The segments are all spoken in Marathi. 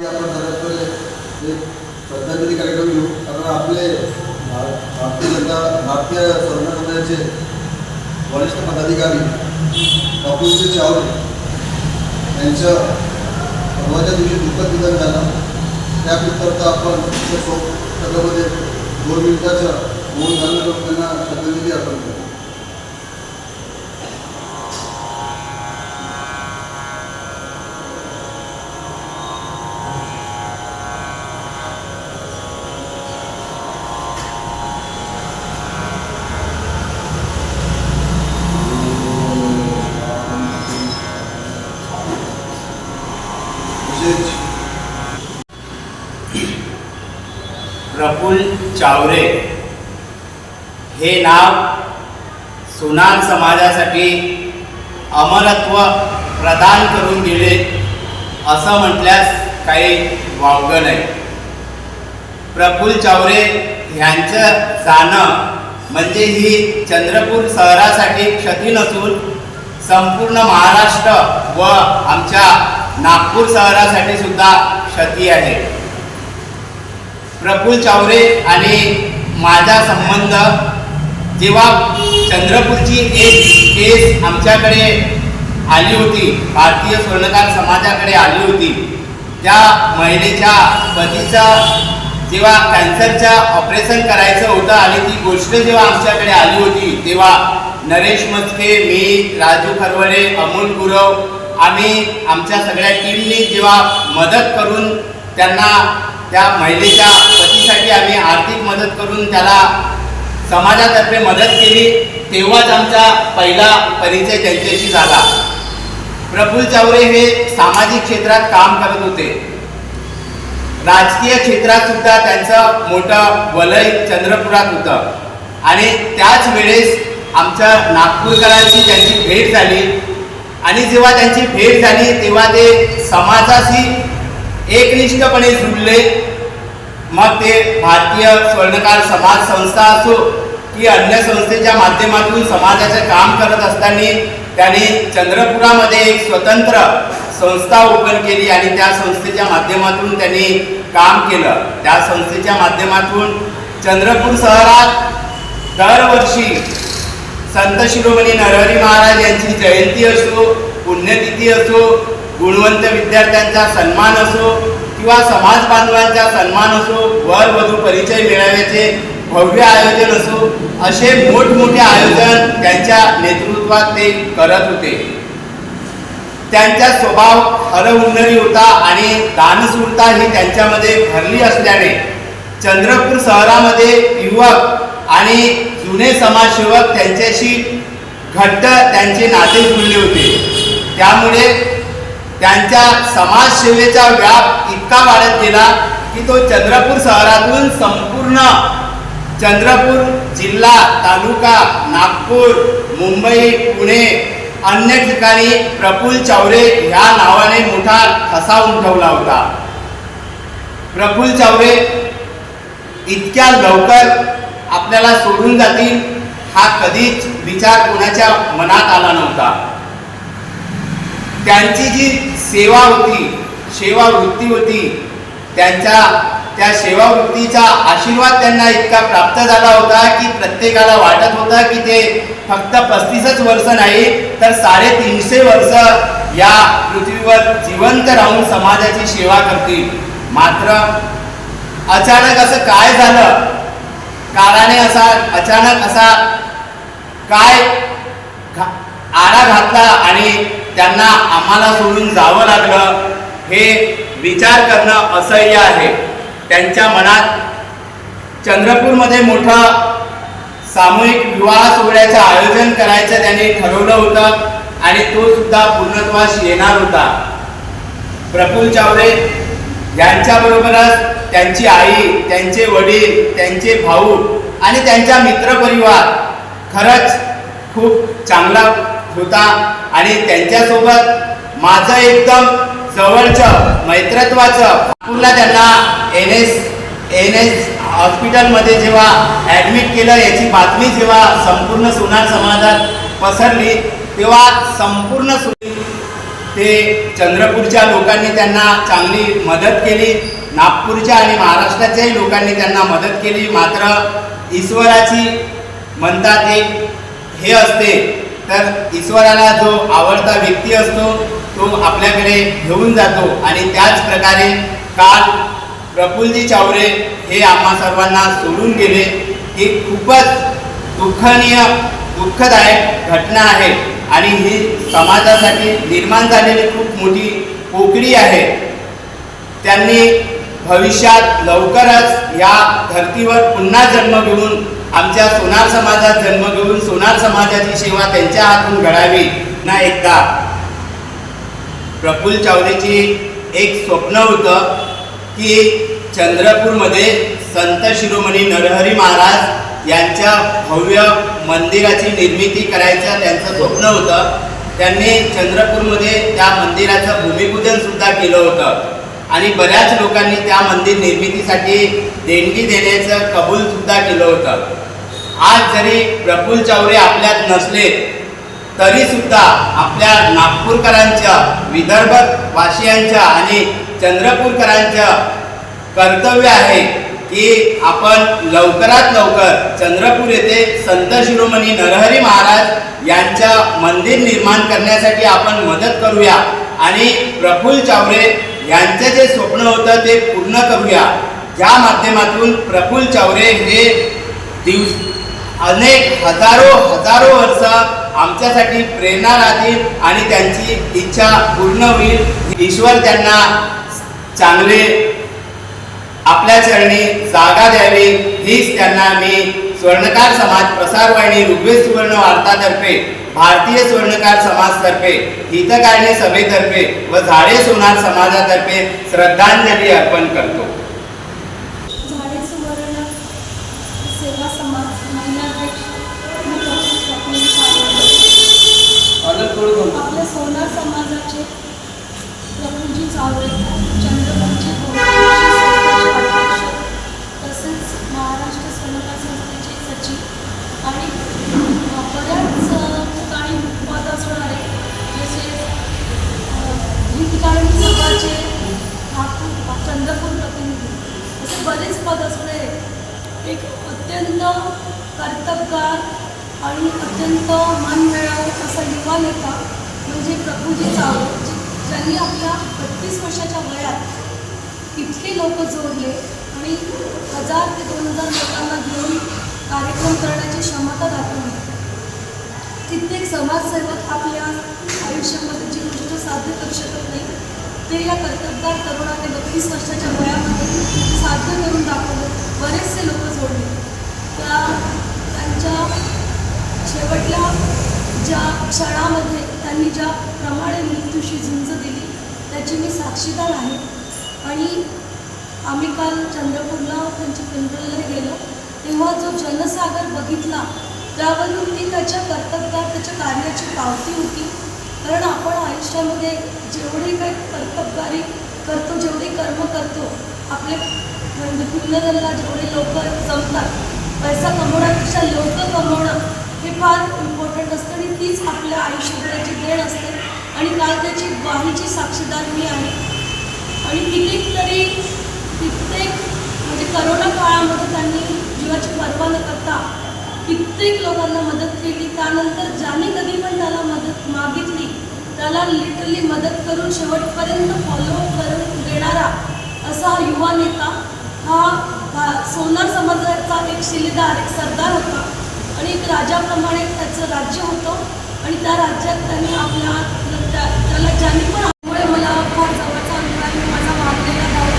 आपण सगळ्यात एक श्रद्धांजली कार्यक्रम घेऊ? कारण आपले भारतीय जनता भारतीय स्वर्ण वरिष्ठ पदाधिकारी बापूजी चावले यांचं परवाच्या दिवशी दुःखद निधन झालं. त्याकरिता आपण शोक सगळ्यामध्ये दोन मिनिटाचं मौन झालं त्यांना श्रद्धांजली अर्पण करू प्रफुल चावरे. हे नाव सुनार समाजासाठी अमरत्व प्रदान करून दिले असं म्हटल्यास काही वावगं नाही. प्रफुल चावरे ह्यांचं जाणं म्हणजे ही चंद्रपूर शहरासाठी क्षती नसून संपूर्ण महाराष्ट्र व आमच्या नागपूर शहरासाठी सुद्धा क्षती आहे. प्रफुल चावरे आणि माझा संबंध जेव्हा चंद्रपूरची एक केस आमच्याकडे आली होती भारतीय स्वर्णकार समाजाकडे आली होती त्या महिलेच्या पतीचा जेव्हा कॅन्सरच्या ऑपरेशन करायचं होतं आणि ती गोष्ट जेव्हा आमच्याकडे आली होती तेव्हा नरेश मस्के मी राजू खरवडे अमोल गुरव आम्ही आमच्या सगळ्या टीमनी जेव्हा मदत करून त्यांना त्या महिलेच्या पतीसाठी आम्ही आर्थिक मदत करून त्याला समाजातर्फे मदत केली. तेव्हाच आमचा पहिला परिचय त्यांच्याशी झाला. प्रफुल चावरे हे सामाजिक क्षेत्रात काम करत होते. राजकीय क्षेत्रात सुद्धा त्यांचं मोठं वलय चंद्रपुरात होतं. आणि त्याच वेळेस आमच्या नागपूरकरांची त्यांची भेट झाली. आणि जेव्हा त्यांची भेट झाली तेव्हा ते समाजाशी एकनिष्ठपणे जुळले. मग ते भारतीय स्वर्णकार समाज संस्था असो की अन्य संस्थेच्या माध्यमातून समाजाचे काम करत असताना त्यांनी चंद्रपुरामध्ये एक स्वतंत्र संस्था ओपन केली आणि त्या संस्थेच्या माध्यमातून त्यांनी काम केलं. त्या संस्थेच्या माध्यमातून चंद्रपूर शहरात दरवर्षी संत शिरोमणी नरहरी महाराज यांची जयंती असो पुण्यतिथी असो गुणवंत विद्यार्थ्यांचा सन्मान असो किंवा समाज बांधवांचा सन्मान असो वर वधू परिचय मेळाव्याचे भव्य आयोजन असो असे मोठमोठे आयोजन त्यांच्या नेतृत्वात ते करत होते. त्यांचा स्वभाव हरहुन्नरी होता आणि दानसूरता ही त्यांच्यामध्ये भरली असल्याने चंद्रपूर शहरामध्ये युवक आणि जुने समाजसेवक त्यांच्याशी घट्ट त्यांचे नाते जुळले होते. त्यामुळे त्यांच्या समाजसेवेचा व्याप इतका वाढत गेला की तो चंद्रपूर शहरातून संपूर्ण चंद्रपूर जिल्हा तालुका नागपूर मुंबई पुणे अन्य ठिकाणी प्रफुल चावरे ह्या नावाने मोठा ठसा उमटवला होता. प्रफुल चावरे इतक्या लवकर आपल्याला सोडून जातील हा कधीच विचार कोणाच्या मनात आला नव्हता. त्यांची जी सेवा होती सेवा वृत्ती होती त्यांच्या त्या सेवावृत्तीचा आशीर्वाद त्यांना इतका प्राप्त झाला होता की प्रत्येकाला वाटत होता की ते फक्त पस्तीसच वर्ष नाही तर साडेतीनशे वर्ष या पृथ्वीवर जिवंत राहून समाजाची सेवा करतील. मात्र अचानक असं काय झालं? काळाने असा अचानक असा काय आळा घातला आणि त्यांना आम्हाला सोडून जावं लागलं हे विचार करणं असह्य आहे. त्यांच्या मनात चंद्रपूरमध्ये मोठा सामूहिक विवाह सोहळ्याचं आयोजन करायचं त्यांनी ठरवलं होतं आणि तो सुद्धा पूर्णत्वास येणार होता. प्रफुल्ल चावरे यांच्याबरोबरच त्यांची आई त्यांचे वडील त्यांचे भाऊ आणि त्यांचा मित्रपरिवार खरंच खूप चांगला होता. आणि त्यांच्यासोबत माझं एकदम जवळचं मैत्रत्वाचं नागपूरला त्यांना एन एस एन एस हॉस्पिटलमध्ये जेव्हा ॲडमिट केलं याची बातमी जेव्हा संपूर्ण सोनार समाजात पसरली तेव्हा संपूर्ण ते चंद्रपूरच्या लोकांनी त्यांना चांगली मदत केली. नागपूरच्या आणि महाराष्ट्राच्याही लोकांनी त्यांना मदत केली. मात्र ईश्वराची म्हणतात एक हे असते तर ईश्वराला जो आवडता व्यक्ती असतो तो आपल्याकडे घेऊन जातो. आणि त्याच प्रकारे काल प्रफुल्लजी चावरे हे आम्हा सर्वांना सोडून गेले. ही खूपच दुःखनीय दुःखदायक घटना आहे. आणि ही समाजासाठी निर्माण झालेली खूप मोठी पोकळी आहे. त्यांनी भविष्यात लवकरच या धर्तीवर पुन्हा जन्म घेऊन आमच्या सोनार समाजात जन्म घेऊन सोनार समाजाची सेवा त्यांच्या हातून घडावी ना एकदा. प्रफुल्ल चावलेची एक स्वप्न होतं की चंद्रपूरमध्ये संत शिरोमणी नरहरी महाराज यांच्या भव्य मंदिराची निर्मिती करायचं त्यांचं स्वप्न होतं. त्यांनी चंद्रपूरमध्ये त्या मंदिराचं भूमिपूजन सुद्धा केलं होतं. आणि बऱ्याच लोकांनी त्या मंदिर निर्मितीसाठी देणगी देण्याचं कबूल सुद्धा केलं होतं. आज जरी प्रफुल चावरे आपल्यात नसले तरी सुद्धा आपल्या नागपूरकरांच्या विदर्भ वासियांच्या आणि चंद्रपूरकरांचं कर्तव्य आहे की आपण लवकरात लवकर चंद्रपूर येथे संत शिरोमणी नरहरी महाराज यांच्या मंदिर निर्माण करण्यासाठी आपण मदत करूया. आणि प्रफुल्ल चावरे यांचं जे स्वप्न होतं ते पूर्ण करूया. या माध्यमातून प्रफुल्ल चावरे हे दिवस अनेक हजारो हजारो वर्ष आमच्यासाठी प्रेरणा राहतील आणि त्यांची इच्छा पूर्ण होईल. ईश्वर त्यांना चांगले आपल्या चरणी जागा द्यावी हीच त्यांना मी स्वर्णकार समाज प्रसारवाहिनी ऋग्वेद सुवर्ण वार्तातर्फे भारतीय स्वर्णकार समाजतर्फे हितकारणी सभेतर्फे व झाडे सोनार समाजातर्फे श्रद्धांजली अर्पण करतो झाडे सुवर्ण सेवा समाज महिलाध्यक्ष मी डॉक्टर स्वप्नील सावंत. आनंद थोडं बोल. आपल्या सोनार समाजाचे प्रभूजी चावरे चंद्रपूरचे गौरवशी संस्थेचे अध्यक्ष तसेच महाराष्ट्र स्वर्णकार संस्थेचे सचिव आणि अ, बऱ्याच अ, ठिकाणी पद असणारे जसे अ, हितकारिणी सभाचे नागपूर चंद्रपूर प्रतिनिधी असे बरेच पद असणे एक अत्यंत कर्तबगार आणि अत्यंत मन मिळावं असा युवा नेता म्हणजे प्रभूजी चावत ज्यांनी आपल्या बत्तीस वर्षाच्या वयात इतके लोक जोडले आणि हजार ते दोन हजार लोकांना घेऊन कार्यक्रम करण्याची क्षमता दाखवली. कित्येक समाजसेवक आपल्या आयुष्यामध्ये जी गोष्ट साध्य करू शकत नाही ते या कर्तबगार तरुणाने बत्तीस वर्षाच्या वयामध्ये साध्य करून दाखवलं. बरेचसे लोक जोडले. त्या त्यांच्या शेवटल्या ज्या क्षणामध्ये त्यांनी ज्या प्रमाणे मृत्यूशी झुंज दिली त्याची मी साक्षीदार आहे. आणि आम्ही काल चंद्रपूरला त्यांच्या पिंपळला गेलो. तेव्हा जो जनसागर बघितला त्यावरून ती त्याच्या कर्तबदार त्याच्या कार्याची पावती होती. कारण आपण आयुष्यामध्ये जेवढे काही कर्तबगारी करतो जेवढे कर्म करतो आपले म्हणजे पुण्यदलला जेवढे लोक जमतात पैसा कमवण्यापेक्षा लोक कमवणं हे फार इम्पॉर्टंट असतं आणि तीच आपल्या आयुष्यभराची देण असते. आणि काल त्याची ग्वाहीची साक्षीदार मी आहे. आणि कितीतरी कित्येक म्हणजे करोना काळामध्ये त्यांनी जीवाची पर्वा न करता कित्येक लोकांना मदत केली. त्यानंतर ज्याने कधी पण त्याला मदत मागितली त्याला लिटरली मदत करून शेवटपर्यंत फॉलो करून देणारा असा हा युवा नेता हा सोनार समाजाचा एक शिलेदार एक सरदार होता आणि एक राजाप्रमाणे त्याचं राज्य होतं. आणि त्या राज्यात त्यांनी आपल्या त्याला ज्यांनी पण त्यामुळे मला फार जवळचा अनुभव आहे माझा वाढलेला भाऊ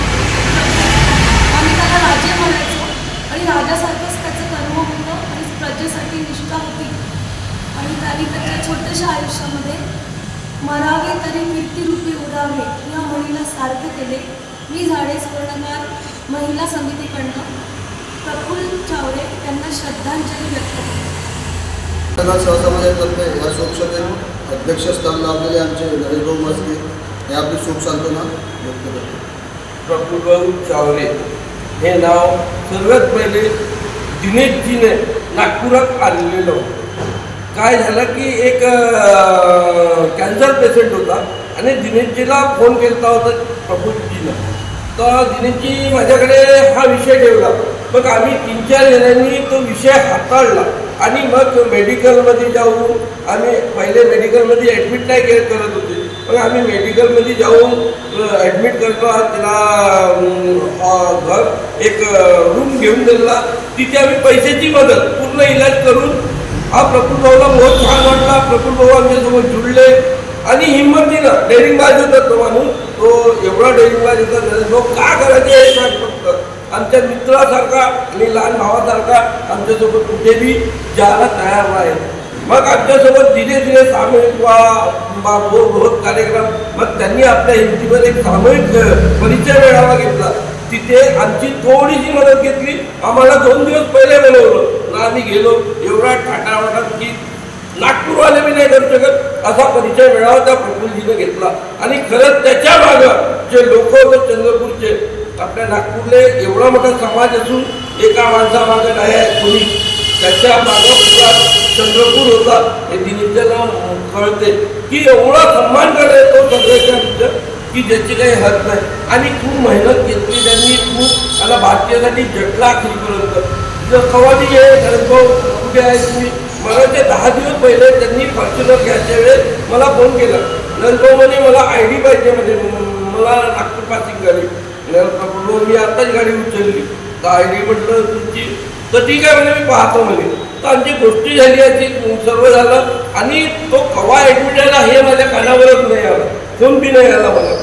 आम्ही त्याला राजे म्हणायचो आणि राजासारखंच त्याचं कर्म होतं आणि प्रजेसाठी निष्ठा होती आणि त्यांनी त्याच्या छोट्याशा आयुष्यामध्ये मरावे तरी कीर्तिरूपी उडावे या म्हणीला सार्थ केले मी झाडे स्वर्णकार महिला समितीकडनं प्रफुल्ल चावरे यांना श्रद्धांजली व्यक्त करते त्यांना सहसमाजातर्फे या शोकसभेत अध्यक्षस्थान लाभलेले आमचे नरेंद्र मस्के हे आपली शोक सांत्वना व्यक्त करतो प्रफुल्ल चावरे हे नाव सर्वात पहिले दिनेशजीने नागपुरात आणलेलं होतं. काय झालं की एक कॅन्सर पेशंट होता आणि दिनेशजीला फोन केला होता प्रफुल्लजीनं. तर दिनेशजी माझ्याकडे हा विषय ठेवला. मग आम्ही तीन चार जणांनी तो विषय हाताळला. आणि मग मेडिकलमध्ये जाऊन आम्ही पहिले मेडिकलमध्ये ॲडमिट नाही केलं करत होते. मग आम्ही मेडिकलमध्ये जाऊन ॲडमिट करतो. त्याला घर एक रूम घेऊन दिला. तिथे आम्ही पैशाची मदत पूर्ण इलाज करून हा प्रफुल भाऊला बहुत छान वाटला. प्रफुल भाऊ आमच्यासोबत जुळले. आणि हिंमतीनं डेअरिंग बाज होतात तो माणूस तो एवढा डेंग्यूला देतात तो का करायचे हे सांग फक्त आमच्या मित्रासारखा आणि लहान भावासारखा आमच्यासोबत कुठेही जायला तयार नाही. मग आमच्यासोबत धीरे धीरे सामूहिक वा वा कार्यक्रम मग त्यांनी आपल्या हिमतीवर एक सामूहिक परिचय मेळावा घेतला. तिथे आमची थोडीशी मदत घेतली. आम्हाला दोन दिवस पहिले बोलवलं. ना आम्ही गेलो एवढा टाटावाटात की नागपूरवाले मी नाही धरू शकत. असा परिचय मिळावा त्या प्रफुल्लजीने घेतला. आणि खरंच त्याच्या भागात जे लोक होते चंद्रपूरचे आपल्या नागपूरले एवढा मोठा समाज असून एका माणसामागं नाही आहे कोणी. त्याच्या मागं चंद्रपूर होता. हे दिनेशला कळते की एवढा सन्मान करे तो सगळ्याच्या की ज्याची काही हद नाही. आणि खूप मेहनत घेतली त्यांनी खूप त्याला भारतीयासाठी जटला अखेरपर्यंत. जर कवानी आहे कारण कुठे आहे तुम्ही मला ते दहा दिवस पहिले त्यांनी फॉर्च्युनर घ्यायच्या वेळेस मला फोन केला. नंतर म्हणे मला आय डी पाहिजे म्हणजे मला नागपूर पासिंग गाडी बोललो मी आत्ताच गाडी उचलली. तर आय डी म्हटलं तुमची तर ठीक आहे म्हणजे मी पाहतो म्हणे. तर आमची गोष्टी झाली याची सर्व झालं. आणि तो कवा ॲडमिट आला हे माझ्या कानावरच नाही आला. फोन बी नाही आला मला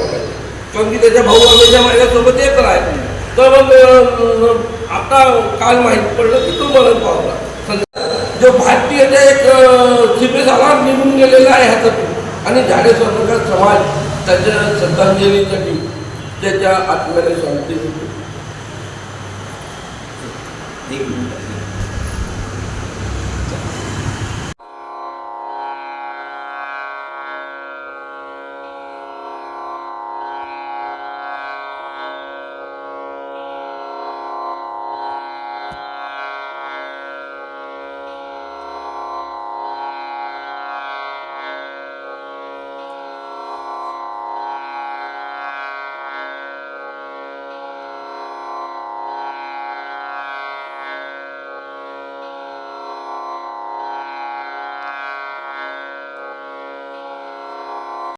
कारण की त्याच्या भाऊ आम्हीच्या माझ्यासोबत येत राहत तर मग आता काल माहीत पडलं की तो मला पावला जो भारतीयाचा एक सिपे झाला निघून गेलेला आहे ह्याच्यातून आणि झाडे स्वर्णकार समाज त्याच्या श्रद्धांजलीसाठी त्याच्या आत्म्याला शांती एक मिनिट.